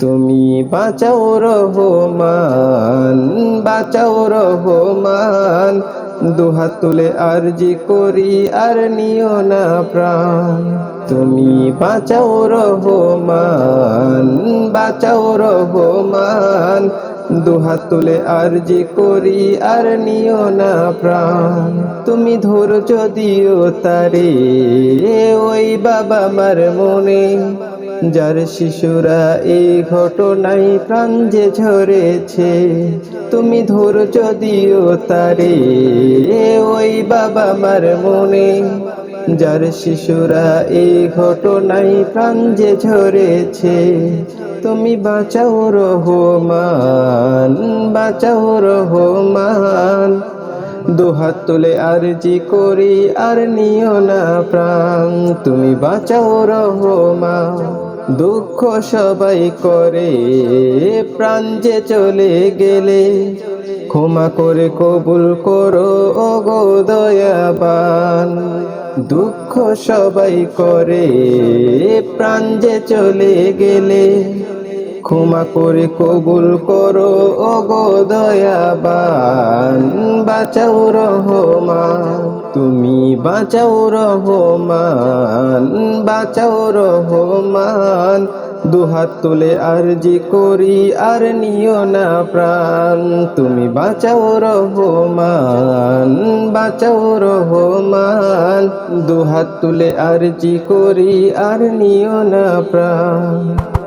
তুমি বাঁচাও রহমান বাঁচাও রহমান। দুহাত তুলে আরজি করি আর নিও না প্রাণ। তুমি বাঁচাও রহমান বাঁচাও রহমান। দুহাত তুলে আরজি করি আর নিও না প্রাণ। তুমি ধৈর্য যদিও তারে, ওই বাবা মার মনে। যার শিশুরা এই ঘটনায় প্রাণ যে ঝরেছে, তুমি ধৈর্য দিও তারে। ওই বাবা মার মনে, যার শিশুরা এই ঘটনায় প্রাণ যে ঝরেছে, তুমি বাঁচাও রহমান বাঁচাও রহমান। দুহাত তুলে আরজি করি আর নিও না প্রাণ, তুমি বাঁচাও রহমান। দুঃখ সবাই করে, প্রাণ যে চলে গেলে ক্ষমা করে কবুল করো ও গো দয়াবান। দুঃখ সবাই করে, প্রাণ যে চলে গেলে ক্ষমা করে কবুল করো ও গো দয়াবান। বাঁচাও রহমান, তুমি বাঁচাও রহমান বাঁচাও রহমান। দুহাত তুলে আরজি করি, আর নিও না প্রাণ। তুমি বাঁচাও রহমান বাঁচাও রহমান। দুহাত তুলে আরজি করি, আর নিও না প্রাণ।